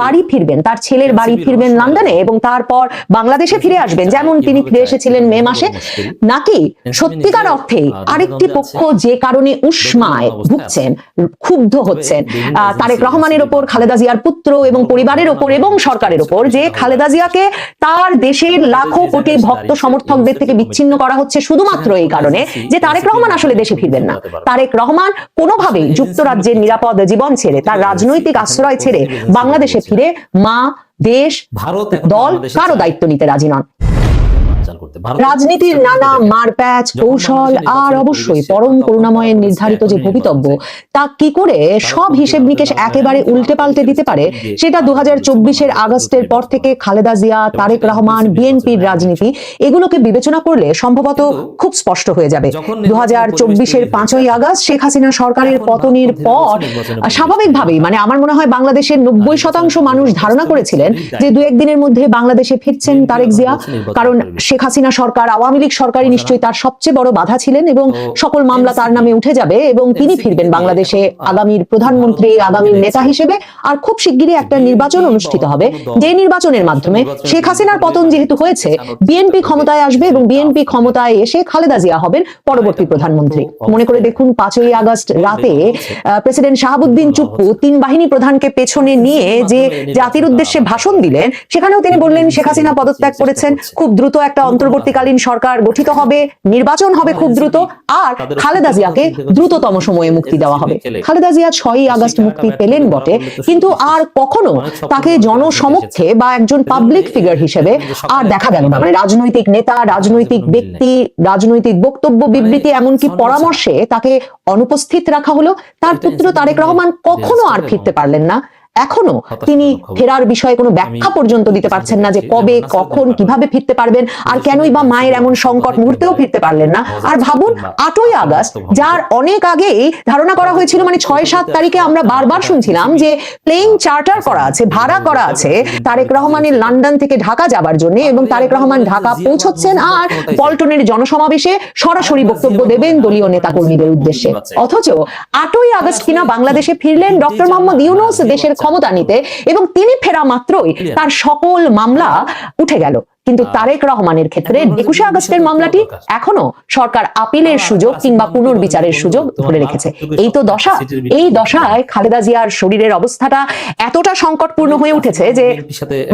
বাড়ি ফিরবেন তার ছেলের বাড়ি ফিরবেন লন্ডনে এবং তারপর বাংলাদেশে ফিরে আসবেন। যেমন তিনি ফিরে এসেছিলেন মে মাসে। নাকি সত্যিকার অর্থে আরেকটি পক্ষ যে কারণে উষ্মায় ভুগছেন ক্ষুব্ধ হচ্ছেন। তারেক রহমানের ওপর খালেদা জিয়ার পুত্র এবং পরিবারের ওপর এবং সরকারের ওপর যে খালেদা জিয়াকে তার দেশের লাখো কোটি ভক্ত সমর্থকদের থেকে বিচ্ছিন্ন করা হচ্ছে শুধুমাত্র এই কারণে যে তারেক রহমান আসলে দেশে ফিরবেন না। তারেক রহমান কোনোভাবেই যুক্তরাজ্যের নিরাপদ জীবন ছেড়ে তার রাজনৈতিক আশ্রয় ছেড়ে বাংলাদেশে ফিরে মা দেশ ভারত দল বাংলাদেশে কারও দায়িত্ব নিতে রাজি নন। চাল করতে। রাজনীতির নানা মারপ্যাচ কৌশল আর অবশ্যই পরম করুণাময়ের নির্ধারিত যে ভবিতব্য তা কি করে সব হিসেব নিকেশ একেবারে উল্টে পাল্টে দিতে পারে? সেটা দু হাজার চব্বিশের আগস্টের পর থেকে খালেদা জিয়া তারেক রহমান বিএনপির রাজনীতি। এগুলোকে বিবেচনা করলে সম্ভবত খুব স্পষ্ট হয়ে যাবে। দু হাজার চব্বিশের পাঁচই আগস্ট শেখ হাসিনা সরকারের পতনের পর স্বাভাবিকভাবেই মানে আমার মনে হয় বাংলাদেশের নব্বই শতাংশ মানুষ ধারণা করেছিলেন যে দু একদিনের মধ্যে বাংলাদেশে ফিরছেন তারেক জিয়া কারণ শেখ হাসিনা সরকার আওয়ামী লীগ সরকারই নিশ্চয়ই তার সবচেয়ে বড় বাধা ছিলেন এবং সকল মামলা তার নামে উঠে যাবে এবং তিনি ফিরবেন বাংলাদেশে আগামীর প্রধানমন্ত্রী আগামীর নেতা হিসেবে। আর খুব শিগগিরই একটা নির্বাচন অনুষ্ঠিত হবে যে নির্বাচনের মাধ্যমে শেখ হাসিনার পতন যেহেতু হয়েছে বিএনপি ক্ষমতায় আসবে এবং বিএনপি ক্ষমতায় এসে খালেদা জিয়া হবেন পরবর্তী প্রধানমন্ত্রী। মনে করে দেখুন পাঁচই আগস্ট রাতে প্রেসিডেন্ট শাহাবুদ্দিন চুপ্পু তিন বাহিনী প্রধানকে পেছনে নিয়ে যে জাতির উদ্দেশ্যে ভাষণ দিলেন সেখানেও তিনি বললেন শেখ হাসিনা পদত্যাগ করেছেন খুব দ্রুত একটা অন্তর্বর্তীকালীন সরকার গঠিত হবে নির্বাচন হবে খুব দ্রুত আর খালেদা জিয়াকে দ্রুততম সময়ে মুক্তি দেওয়া হবে। খালেদা জিয়া ছয়ই আগস্ট মুক্তি পেলেন বটে। কিন্তু আর কখনো তাকে জনসমক্ষে বা একজন পাবলিক ফিগার হিসেবে আর দেখা গেল না। মানে রাজনৈতিক নেতা রাজনৈতিক ব্যক্তি রাজনৈতিক বক্তব্য বিবৃতি এমনকি পরামর্শে তাকে অনুপস্থিত রাখা হলো। তার পুত্র তারেক রহমান কখনো আর ফিরতে পারলেন না। এখনও তিনি ফেরার বিষয়ে কোনো ব্যাখ্যা পর্যন্ত দিতে পারছেন না যে কবে কখন কীভাবে ফিরতে পারবেন আর কেনই বা মায়ের এমন সংকট মুহূর্তেও ফিরতে পারলেন না। আর ভাবুন আটই আগস্ট যার অনেক আগেই ধারণা করা হয়েছিল মানে ছয় সাত তারিখে আমরা বারবার শুনছিলাম যে প্লেন চার্টার করা আছে ভাড়া করা আছে তারেক রহমানের লন্ডন থেকে ঢাকা যাবার জন্য এবং তারেক রহমান ঢাকা পৌঁছচ্ছেন আর পল্টনের জনসমাবেশে সরাসরি বক্তব্য দেবেন দলীয় নেতা কর্মীদের উদ্দেশ্যে। অথচ আটই আগস্ট কিনা বাংলাদেশে ফিরলেন ডক্টর মোহাম্মদ ইউনুস দেশের ক্ষমতা নিতে এবং তিনি ফেরা মাত্রই তার সকল মামলা উঠে গেল। কিন্তু তারেক রহমানের ক্ষেত্রে একুশে আগস্টের মামলাটি এখনও সরকার আপিলের সুযোগ কিংবা পুনর্বিচারের সুযোগ ধরে রেখেছে। এই তো দশা এই দশায় খালেদা জিয়ার শরীরের অবস্থাটা এতটা সংকটপূর্ণ হয়ে উঠেছে যে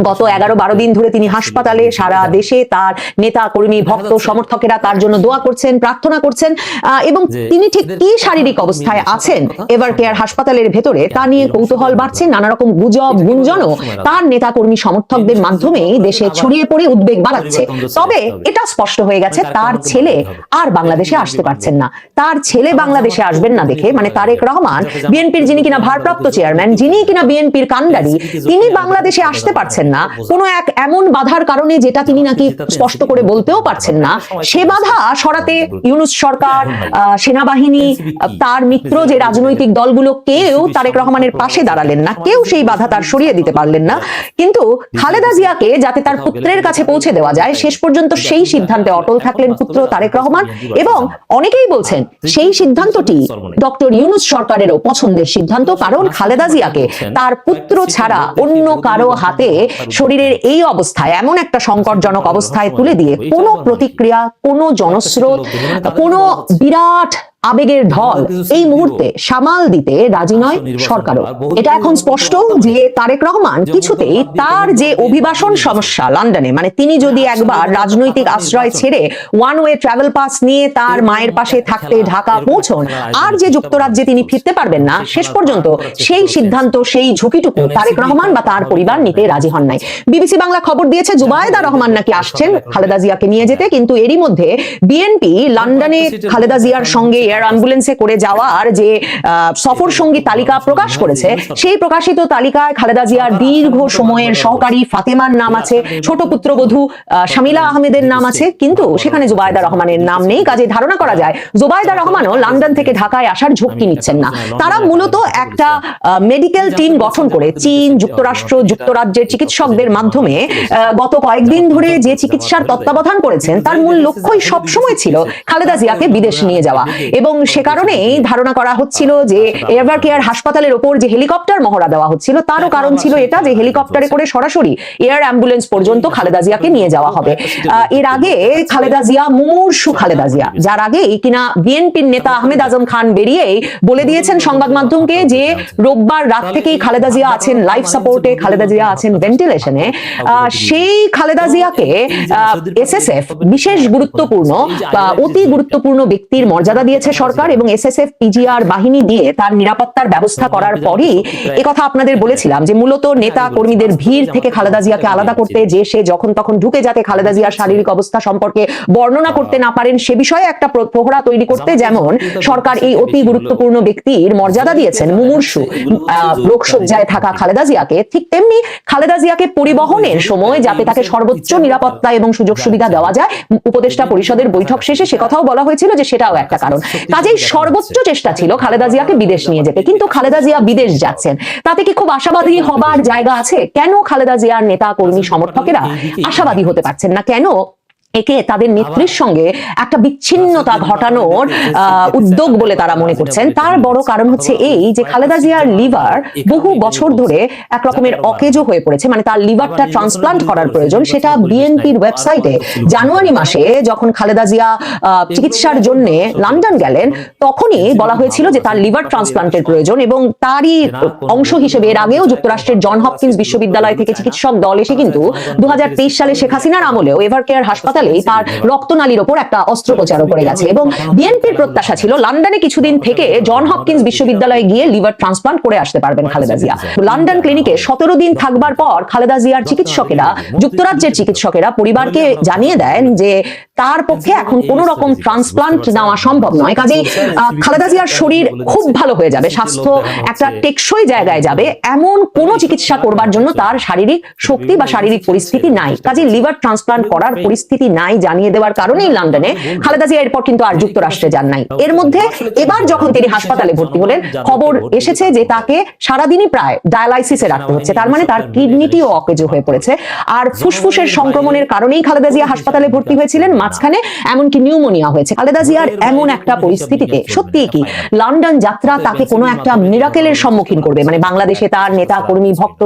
গত এগারো বারো দিন ধরে তিনি হাসপাতালে সারা দেশে তার নেতা কর্মী ভক্ত সমর্থকেরা তার জন্য দোয়া করছেন প্রার্থনা করছেন। আহ, এবং তিনি ঠিক কি শারীরিক অবস্থায় আছেন এভার কেয়ার হাসপাতালের ভেতরে তা নিয়ে কৌতূহল বাড়ছে নানা রকম গুজব গুঞ্জনও। তার নেতা কর্মী সমর্থকদের মাধ্যমেই দেশে ছড়িয়ে পড়ে উদ্বেগ বাড়াচ্ছে। তবে এটা স্পষ্ট হয়ে গেছে তার ছেলে আর বাংলাদেশে আসতে পারছেন না। তার ছেলে বাংলাদেশে আসবেন না দেখে মানে তারেক রহমান বিএনপির যিনি কিনা ভারপ্রাপ্ত চেয়ারম্যান যিনি কিনা বিএনপির কান্ডারি তিনি বাংলাদেশে আসতে পারছেন না। কোনো এক এমন বাধার কারণে যেটা তিনি নাকি স্পষ্ট করে বলতেও পারছেন না। সে বাধা সরাতে ইউনুস সরকার আহ, সেনাবাহিনী তার মিত্র যে রাজনৈতিক দলগুলো কেউ তারেক রহমানের পাশে দাঁড়ালেন না। কেউ সেই বাধা তার সরিয়ে দিতে পারলেন না। কিন্তু খালেদা জিয়াকে যাতে তার পুত্রের কাছে পৌঁছে দেওয়া যায়। শেষ পর্যন্ত সেই সিদ্ধান্তে অটল থাকলেন পুত্র তারেক রহমান এবং অনেকেই বলছেন সেই সিদ্ধান্তটি ডক্টর ইউনুস সরকারেরও পছন্দের সিদ্ধান্ত, কারণ খালেদা জিয়াকে তার পুত্র ছাড়া অন্য কারও হাতে শরীরের এই অবস্থায় এমন একটা সংকটজনক অবস্থায় তুলে দিয়ে কোনো প্রতিক্রিয়া, কোনো জনস্রোত, কোনো বিরাট আবেগের ঢল। এই মুহূর্তে সামাল দিতে রাজি নয় সরকারও। এটা এখন স্পষ্ট যে তারেক রহমান কিছুতেই তার যে অভিবাসন সমস্যা লন্ডনে মানে তিনি যদি একবার রাজনৈতিক আশ্রয় ছেড়ে ওয়ান ওয়ে ট্রাভেল পাস নিয়ে তার মায়ের পাশে থাকতে ঢাকা পৌঁছন। আর যে যুক্তরাজ্যে তিনি ফিরতে পারবেন না শেষ পর্যন্ত সেই সিদ্ধান্ত সেই ঝুঁকিটুকু তারেক রহমান বা তার পরিবার নিতে রাজি হন নাই। বিবিসি বাংলা খবর দিয়েছে জুবায়দা রহমান নাকি আসছেন খালেদা জিয়াকে নিয়ে যেতে কিন্তু এরই মধ্যে বিএনপি লন্ডনে খালেদা জিয়ার সঙ্গে এয়ার অ্যাম্বুলেন্সে করে যাওয়ার যে সফর সঙ্গী তালিকা প্রকাশ করেছে, সেই প্রকাশিত তালিকায় খালেদা জিয়ার দীর্ঘ সময়ের সহকারী ফাতেমার নাম আছে, ছোট পুত্রবধূ শামিলা আহমেদের নাম আছে, কিন্তু সেখানে জুবায়দা রহমানের নাম নেই, কাজে ধারণা করা যায়, জুবায়দা রহমানও লন্ডন থেকে ঢাকায় আসার ঝক্কি নিচ্ছেন না। তারা মূলত একটা মেডিকেল টিম গঠন করে, চীন, যুক্তরাষ্ট্র, যুক্তরাজ্যের চিকিৎসকদের মাধ্যমে গত কয়েকদিন ধরে যে চিকিৎসার তত্ত্বাবধান করেছেন, তার মূল লক্ষ্যই সবসময় ছিল খালেদা জিয়াকে বিদেশ নিয়ে যাওয়া। এবং সে কারণেই ধারণা করা হচ্ছিল যে এভার কেয়ার হাসপাতালের ওপর যে হেলিকপ্টার মহড়া দেওয়া হচ্ছিল, তারও কারণ ছিল এটা যে হেলিকপ্টারে করে সরাসরি এয়ার অ্যাম্বুলেন্স পর্যন্ত খালেদা জিয়াকে নিয়ে যাওয়া হবে। এর আগে খালেদা জিয়া মুমূর্ষু খালেদা জিয়া, যার আগেই কিনা বিএনপির নেতা আহমেদ আজম খান বেরিয়েই বলে দিয়েছেন সংবাদ মাধ্যমকে যে রোববার রাত থেকেই খালেদা জিয়া আছেন লাইফ সাপোর্টে খালেদা জিয়া আছেন ভেন্টিলেশনে সেই খালেদা জিয়াকে এসএসএফ বিশেষ গুরুত্বপূর্ণ অতি গুরুত্বপূর্ণ ব্যক্তির মর্যাদা দিয়েছে সরকার এবং এসএসএফ পিজিআর বাহিনী দিয়ে তার নিরাপত্তার ব্যবস্থা করার পরই কথা আপনাদের বলেছিলাম যে মূলত নেতা কর্মীদের ভিড় থেকে খালেদা জিয়াকে আলাদা করতে যে সে যখন তখন ঢুকে যাতে খালেদা জিয়ার শারীরিক অবস্থা সম্পর্কে বর্ণনা করতে না পারেন সে বিষয়ে একটা প্রহরা তৈরি করতে যেমন সরকার এই অতি গুরুত্বপূর্ণ ব্যক্তির মর্যাদা দিয়েছেন মুমূর্ষু রোগশয্যায় থাকা খালেদা জিয়াকে ঠিক তেমনি খালেদা জিয়াকে পরিবহনের সময় যাতে তাকে সর্বোচ্চ নিরাপত্তা এবং সুযোগ সুবিধা দেওয়া যায় উপদেষ্টা পরিষদের বৈঠক শেষে সে কথাও বলা হয়েছিল যে সেটাও একটা কারণ। কাজেই সর্বোচ্চ চেষ্টা ছিল খালেদা জিয়াকে বিদেশ নিয়ে যেতে। কিন্তু খালেদা জিয়া বিদেশ যাচ্ছেন। তাতে কি খুব আশাবাদী হবার জায়গা আছে? কেন খালেদা জিয়ার নেতা কর্মী সমর্থকেরা আশাবাদী হতে পারছেন না? কেন একে তাদের নেত্রীর সঙ্গে একটা বিচ্ছিন্নতা ঘটানোর উদ্যোগ বলে তারা মনে করছেন। তার বড় কারণ হচ্ছে এই যে খালেদা জিয়ার লিভার বহু বছর ধরে এক রকমের অকেজো হয়ে পড়েছে। মানে তার লিভারটা ট্রান্সপ্লান্ট করার প্রয়োজন। সেটা বিএনপির ওয়েবসাইটে জানুয়ারি মাসে যখন খালেদা জিয়া আহ, চিকিৎসার জন্য লন্ডন গেলেন তখনই বলা হয়েছিল যে তার লিভার ট্রান্সপ্লান্টের প্রয়োজন এবং তারই অংশ হিসেবে এর আগেও যুক্তরাষ্ট্রের জন হপকিন্স বিশ্ববিদ্যালয় থেকে চিকিৎসক দল এসে কিন্তু দু হাজার তেইশ সালে শেখ হাসিনার আমলেও এভার কেয়ার হাসপাতালেই তার রক্তনালীর ওপর একটা অস্ত্রোপচারও করে গেছে এবং বিএনপির প্রত্যাশা ছিল লন্ডনে কিছুদিন থেকে জন হপকিন্স বিশ্ববিদ্যালয়ে গিয়ে লিভার ট্রান্সপ্লান্ট করে আসতে পারবেন খালেদা জিয়া। লন্ডন ক্লিনিকে সতেরো দিন থাকবার পর খালেদা জিয়ার চিকিৎসকেরা যুক্তরাজ্যের চিকিৎসকেরা পরিবারকে জানিয়ে দেন যে তার পক্ষে এখন কোন রকম ট্রান্সপ্লান্ট নেওয়া সম্ভব নয়। কাজেই খালেদা জিয়ার শরীর খুব ভালো হয়ে যাবে স্বাস্থ্য একটা টেকসই জায়গায় যাবে এমন কোন চিকিৎসা করবার জন্য তার শারীরিক শক্তি বা শারীরিক পরিস্থিতি নাই। কাজে লিভার ট্রান্সপ্লান্ট করার পরিস্থিতি নাই জানিয়ে দেওয়ার কারণেই লন্ডনে খালেদা জিয়া এরপর কিন্তু আর যুক্তরাষ্ট্রে যান নাই। এর মধ্যে এবার যখন তিনি হাসপাতালে ভর্তি হলেন খবর এসেছে যে তাকে সারাদিনই প্রায় ডায়ালাইসিসে রাখতে হচ্ছে। তার মানে তার কিডনিটিও অকেজো হয়ে পড়েছে। আর ফুসফুসের সংক্রমণের কারণেই খালেদা জিয়া হাসপাতালে ভর্তি হয়েছিলেন। মাঝখানে এমনকি নিউমোনিয়া হয়েছে। খালেদা জিয়ার এমন একটা পরিস্থিতিতে সত্যি কি লন্ডন যাত্রা তাকে কোনো একটা মিরাকেলের সম্মুখীন করবে। মানে বাংলাদেশে তার নেতা কর্মী ভক্ত